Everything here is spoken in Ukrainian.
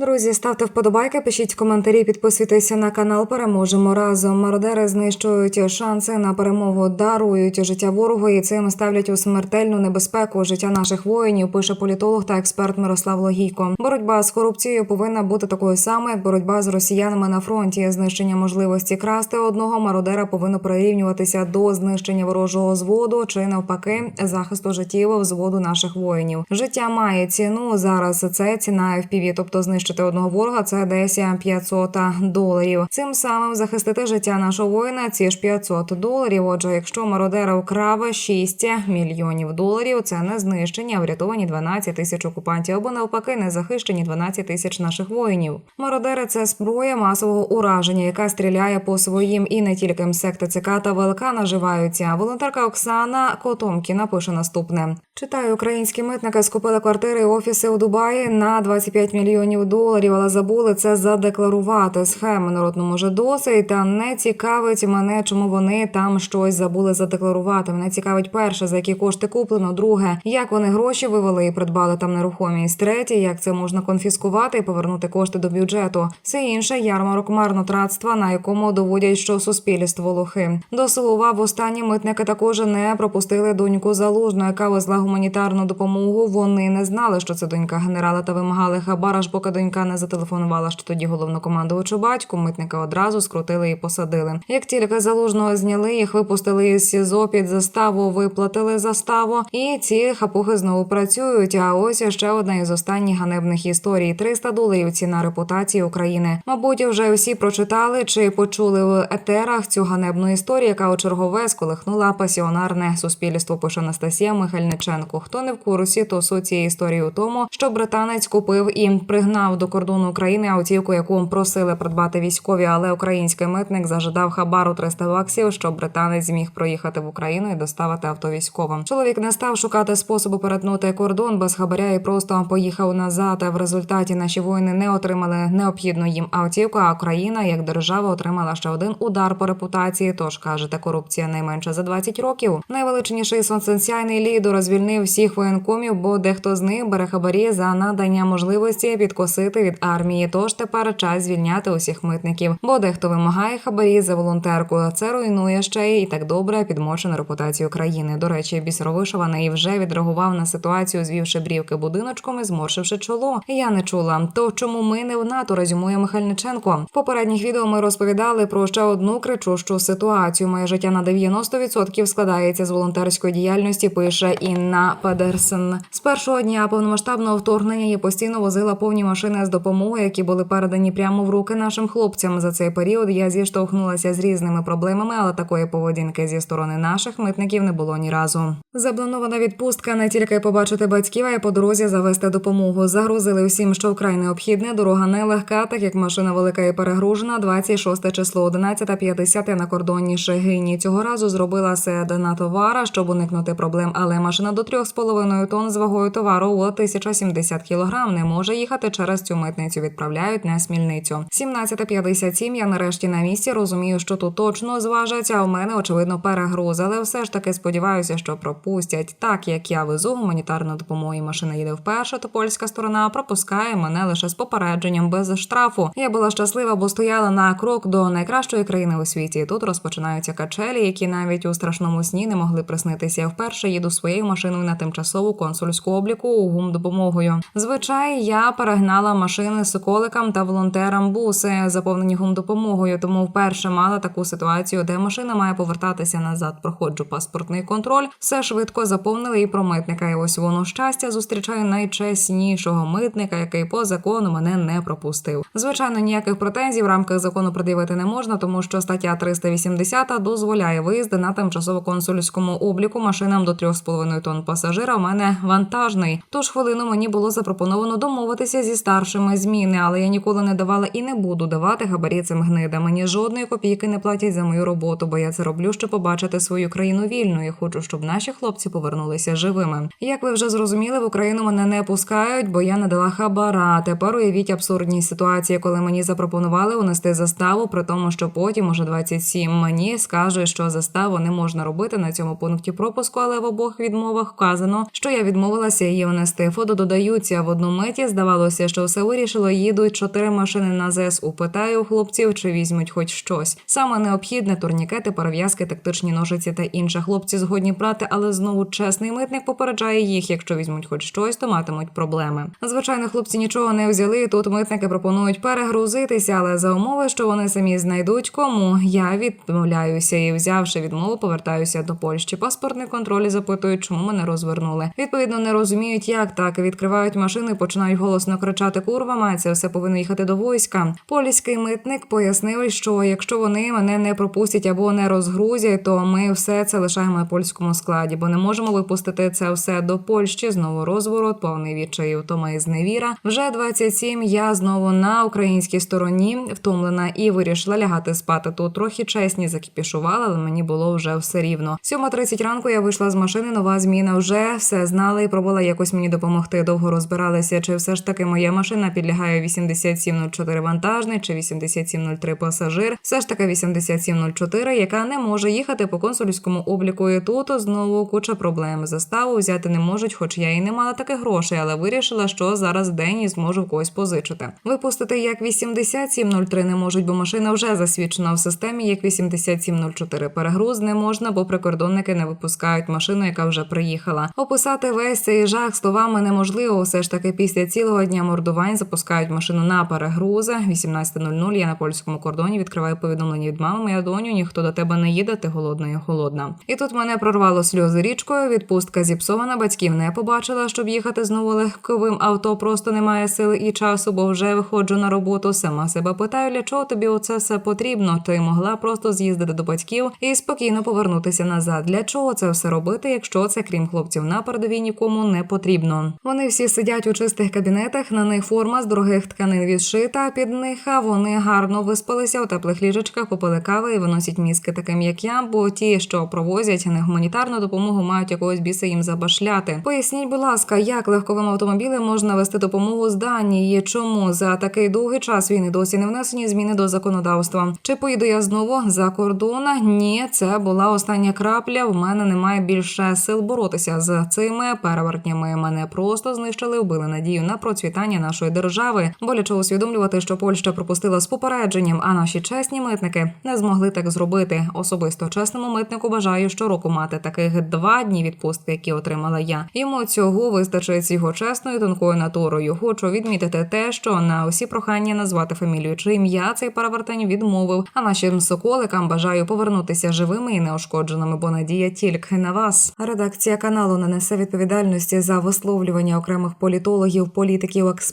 Друзі, ставте вподобайки, пишіть коментарі, підписуйтеся на канал. Переможемо разом. Мародери знищують шанси на перемогу, дарують життя ворогу і цим ставлять у смертельну небезпеку життя наших воїнів. Пише політолог та експерт Мирослав Логійко. Боротьба з корупцією повинна бути такою самою, як боротьба з росіянами на фронті. Знищення можливості красти одного мародера повинно прирівнюватися до знищення ворожого зводу чи навпаки захисту життів взводу наших воїнів. Життя має ціну зараз. Це ціна FPV, тобто знищити одного ворога це десь 500 доларів. Цим самим захистити життя нашого воїна ці ж 500 доларів. Отже, якщо мародера вкрав 6 мільйонів доларів, це не знищення, а врятовані 12 тисяч окупантів або навпаки не захищені 12 тисяч наших воїнів. Мародери це зброя масового ураження, яка стріляє по своїм і не тільки МСЕК, ТЦК та ВЛК наживаються. Волонтерка Оксана Котомкіна пише наступне: читаю, українські митники скупили квартири і офіси у Дубаї на 25 мільйонів доларів, але забули це задекларувати. Схеми народному вже досить. Та не цікавить мене, чому вони там щось забули задекларувати. Мене цікавить перше, за які кошти куплено. Друге, як вони гроші вивели і придбали там нерухомість. Третє, як це можна конфіскувати і повернути кошти до бюджету. Все інше ярмарок марнотратства, на якому доводять, що суспільство лохи. До слова, в останні митники також не пропустили доньку залужну, яка везла гуманітарну допомогу. Вони не знали, що це донька генерала та вимагали хабар, аж поки донька не зателефонувала, що тоді головнокомандувачу батьку. Митника одразу скрутили і посадили. Як тільки залужного зняли, їх випустили із СІЗО під заставу, виплатили заставу, і ці хапухи знову працюють. А ось ще одна із останніх ганебних історій: 300 доларів ціна репутації України. Мабуть, вже всі прочитали чи почули в етерах цю ганебну історію, яка у чергове сколихнула пасіонарне суспільство. Пише Анастасія Михальниченко. Хто не в курсі, то суть цієї історії у тому, що британець купив і пригнав до кордону України автівку, яку просили придбати військові, але український митник зажадав хабару 300 баксів, щоб британець зміг проїхати в Україну і доставити авто військовим. Чоловік не став шукати способу перетнути кордон без хабаря і просто поїхав назад. В результаті наші воїни не отримали необхідну їм автівку. А Україна як держава отримала ще один удар по репутації. Тож кажете, корупція найменше за 20 років. Найвеличніший сонценсіальний лідер звільнив всіх воєнкомів, бо дехто з них бере хабарі за надання можливості підкосити від армії. Тож тепер час звільняти усіх митників, бо дехто вимагає хабарі за волонтерку. а Це руйнує ще й так добре підмочену репутацію країни. До речі, бісер вишиваний вже відреагував на ситуацію, звівши брівки будиночком і зморшивши чоло. Я не чула. То чому ми не в НАТО? Резюмує Михальниченко. В попередніх відео ми розповідали про ще одну кричущу ситуацію. Моє життя на 90% складається з волонтерської діяльності. Пише Інна Педерсен. З першого дня повномасштабного вторгнення я постійно возила повні машини з допомогою, які були передані прямо в руки нашим хлопцям. За цей період я зіштовхнулася з різними проблемами, але такої поведінки зі сторони наших митників не було ні разу. Запланована відпустка не тільки побачити батьків, а й по дорозі завести допомогу. Загрузили всім, що вкрай необхідне. Дорога нелегка, так як машина велика і перегружена. 26 число, 11.50 я на кордоні Шегині. Цього разу зробила сед на товара, щоб уникнути проблем. Але машина до 3,5 тонн з вагою товару у 1070 кг не може їхати через цю митницю. Відправляють на смільницю. 17.57 я нарешті на місці розумію, що тут точно зважать, а у мене очевидно перегруз. Але все ж таки сподіваюся, що пропустять. Так як я везу гуманітарну допомогу, і машина їде вперше, то польська сторона пропускає мене лише з попередженням без штрафу. Я була щаслива, бо стояла на крок до найкращої країни у світі. Тут розпочинаються качелі, які навіть у страшному сні не могли приснитися. Я вперше їду своєю машиною на тимчасову консульську обліку у гум допомогою. Звичай я перегнала машини соколикам та волонтерам буси, заповнені гум допомогою. Тому вперше мала таку ситуацію, де машина має повертатися назад. Проходжу паспортний контроль. Все швидко заповнили і про митника. І ось воно щастя зустрічає найчеснішого митника, який по закону мене не пропустив. Звичайно, ніяких претензій в рамках закону пред'явити не можна, тому що стаття 380 дозволяє виїзди на тимчасово консульському обліку машинам до 3,5 тонн пасажира. У мене вантажний. Тож хвилину мені було запропоновано домовитися зі старшими зміни, але я ніколи не давала і не буду давати габарі цим гнидам. Мені жодної копійки не платять за мою роботу, бо я це роблю, щоб побачити свою країну вільною. Я хочу, щоб наші хлопці повернулися живими. Як ви вже зрозуміли, в Україну мене не пускають, бо я не дала хабара. Тепер уявіть абсурдні ситуації, коли мені запропонували унести заставу, при тому, що потім уже 27 мені скажуть, що заставу не можна робити на цьому пункті пропуску, але в обох відмовах вказано, що я відмовилася її унести. Фото додаються в одну миті. Здавалося, що все вирішило. Їдуть чотири машини на ЗСУ. Питаю хлопців, чи візьмуть хоч щось. Саме необхідне турнікети, перев'язки, тактичні ножиці та інше. Хлопці згодні брати, але знову чесний митник попереджає їх. Якщо візьмуть хоч щось, то матимуть проблеми. Звичайно, хлопці нічого не взяли. Тут митники пропонують перегрузитися, але за умови, що вони самі знайдуть кому. Я відмовляюся і, взявши відмову, повертаюся до Польщі. Паспортний контроль запитують, чому мене розвернули. Відповідно, не розуміють, як так відкривають машини, починають голосно кричати Курва, має це все повинно їхати до війська. Польський митник пояснив, що якщо вони мене не пропустять або не розгрузять, то ми все це лишаємо на польському складі, бо не можемо випустити це все до Польщі. Знову розворот, повний відчаю, втома і зневіра. Вже 27 Я знову на українській стороні втомлена і вирішила лягати спати. Тут трохи чесні закіпішувала, але мені було вже все рівно. 7.30 ранку я вийшла з машини. Нова зміна вже все знала і пробувала якось мені допомогти. Довго розбиралися, чи все ж таки моя машина підлягає 8704 вантажний чи 8703 пасажир. Все ж таки 8704, яка не може їхати по консульському обліку. І тут знову куча проблем. Заставу взяти не можуть, хоч я і не мала таких грошей, але вирішила, що зараз день і зможу когось позичити. Випустити як 8703 не можуть, бо машина вже засвідчена в системі як 8704. Перегруз не можна, бо прикордонники не випускають машину, яка вже приїхала. Описати весь цей жах словами неможливо. Все ж таки, після цілого дня мордувань запускають машину на перегрузи. 18.00 я на польському кордоні відкриваю повідомлення від мами. Моя доню, ніхто до тебе не їде, ти голодна і холодна. І тут мене прорвало сльози річкою. Відпустка зіпсована. Батьків не побачила, щоб їхати знову легковим авто. Просто немає сили і часу, бо вже виходжу на роботу. Сама себе питаю, для чого тобі оце все потрібно? Ти могла просто з'їздити до батьків і спокійно повернутися назад. Для чого це все робити, якщо це крім хлопців на передовій нікому не потрібно? Вони всі сидять у чистих кабінетах. На них форма з дорогих тканин відшита під них. А вони гарно виспалися у теплих ліжечках, попили кави і виносять мізки таким, як я. Бо ті, що провозять не гуманітарну допомогу, мають якогось біса їм забашляти. Поясніть, будь ласка, як легковим автомобілем можна вести допомогу з Данії? Чому за такий довгий час війни досі не внесені зміни до законодавства? Чи поїду я знову за кордон? Ні, це була остання крапля. В мене немає більше сил боротися з цими перевертнями. Мене просто знищили, вбили надію на процвітання нашої держави. Боляче усвідомлювати, що Польща пропустила з попередженням, а наші чесні митники не змогли так зробити. Особисто чесному митнику бажаю щороку мати таких два дні відпустки, які отримала я. Йому цього вистачить з його чесною тонкою натурою. Хочу відмітити те, що на усі прохання назвати фамілію чи ім'я цей перевертень відмовив. А нашим соколикам бажаю повернутися живими і неушкодженими, бо надія тільки на вас. Редакція каналу не несе відповідальності за висловлювання окремих політологів, політиків,